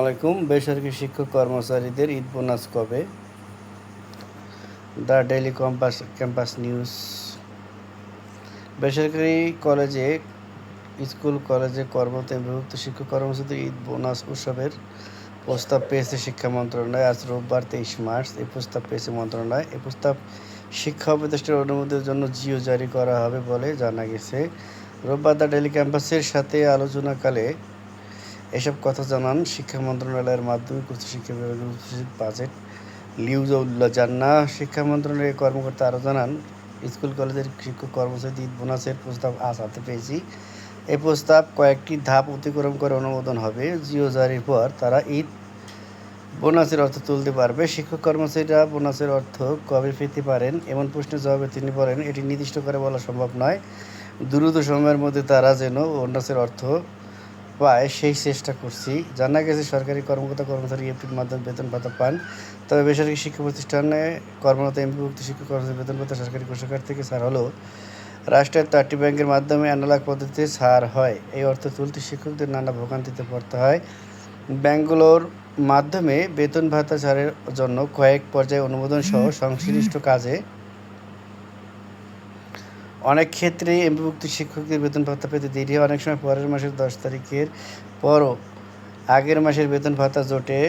আলাইকুম। বেসরকারি শিক্ষক কর্মচারীদের ঈদ বোনাস কবে? The daily compass, campus news. বেসরকারি কলেজে, স্কুল, কলেজে কর্মরত বিভক্ত শিক্ষক কর্মচারীদের ঈদ বোনাস উৎসবের প্রস্তাব পেয়েছে শিক্ষা মন্ত্রণালয়। আজ রোববার তেইশ মার্চ এই প্রস্তাব পেয়েছে মন্ত্রণালয়। এই প্রস্তাব শিক্ষা উপদেষ্টার অনুমোদনের জন্য জিও জারি করা হবে বলে জানা গেছে। রোববার দ্য ডেলি ক্যাম্পাসের সাথে আলোচনাকালে এসব কথা জানান শিক্ষা মন্ত্রণালয়ের মাধ্যমিক উচ্চশিক্ষা বিভাগের বাজেট লিউজাউল্লাহ জান্না শিক্ষা মন্ত্রণালয়ের কর্মকর্তা আরও জানান, স্কুল, কলেজের শিক্ষক কর্মচারী বোনাসের প্রস্তাব আজ হাতে পেয়েছি। এই প্রস্তাব কয়েকটি ধাপ অতিক্রম করে অনুমোদন হবে। জিও জারির পর তারা ঈদ বোনাসের অর্থ তুলতে পারবে। শিক্ষক কর্মচারীরা বোনাসের অর্থ কবে পেতে পারেন এমন প্রশ্নের জবাবে তিনি বলেন, এটি নির্দিষ্ট করে বলা সম্ভব নয়। দ্রুত সময়ের মধ্যে তারা যেন বোনাসের অর্থ পায়, সেই চেষ্টা করছি। জানা গেছে সরকারি কর্মকর্তা কর্মচারী এফটির মাধ্যমে বেতন ভাতা পান। তবে বেসরকারি শিক্ষা প্রতিষ্ঠানে কর্মরত এমপিভুক্ত শিক্ষক কর্মচারী বেতন ভাতা সরকারি কোষাগার থেকে ছাড় হলেও রাষ্ট্রের চারটি ব্যাংকের মাধ্যমে অ্যানালগ পদ্ধতিতে ছাড় হয়। এই অর্থ তুলতে শিক্ষকদের নানা ভোগান্তিতে পড়তে হয়। ব্যাংকগুলোর মাধ্যমে বেতন ভাতা ছাড়ের জন্য কয়েক পর্যায়ে অনুমোদন সহ সংশ্লিষ্ট কাজে অনেক ক্ষেত্রেই এমপিভুক্ত শিক্ষকদের বেতন ভাতা পেতে দেরি অনেক সময় পরের মাসের দশ তারিখের পরও আগের মাসের বেতন ভাতা জোটে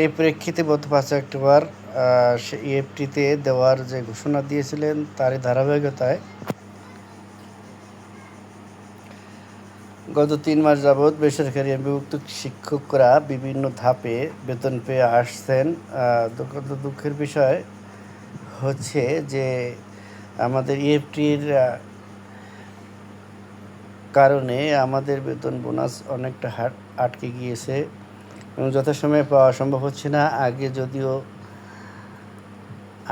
এই প্রেক্ষিতে গত পাঁচ অক্টোবর ইএফটিতে দেওয়ার যে ঘোষণা দিয়েছিলেন তারই ধারাবাহিকতায় গত তিন মাস যাবৎ বেসরকারি এমপিভুক্ত শিক্ষকরা বিভিন্ন ধাপে বেতন পেয়ে আসছেন। দুঃখের বিষয় হচ্ছে যে আমাদের ইএফটির কারণে আমাদের বেতন বোনাস অনেকটা হাট, আটকে গিয়েছে এবং যথাসময়ে পাওয়া সম্ভব হচ্ছে না। আগে যদিও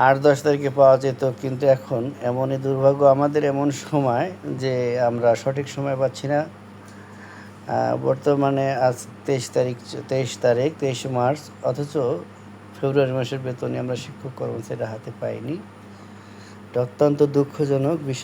আট দশ তারিখে পাওয়া যেত, কিন্তু এখন এমনই দুর্ভাগ্য আমাদের এমন সময় যে আমরা সঠিক সময় পাচ্ছি না। বর্তমানে আজ তেইশ তারিখ তেইশ তারিখ, তেইশে মার্চ, অথচ ফেব্রুয়ারি মাসের বেতনই আমরা শিক্ষক কর্মচারীরা হাতে পাইনি। অত্যন্ত দুঃখজনক বিষয়।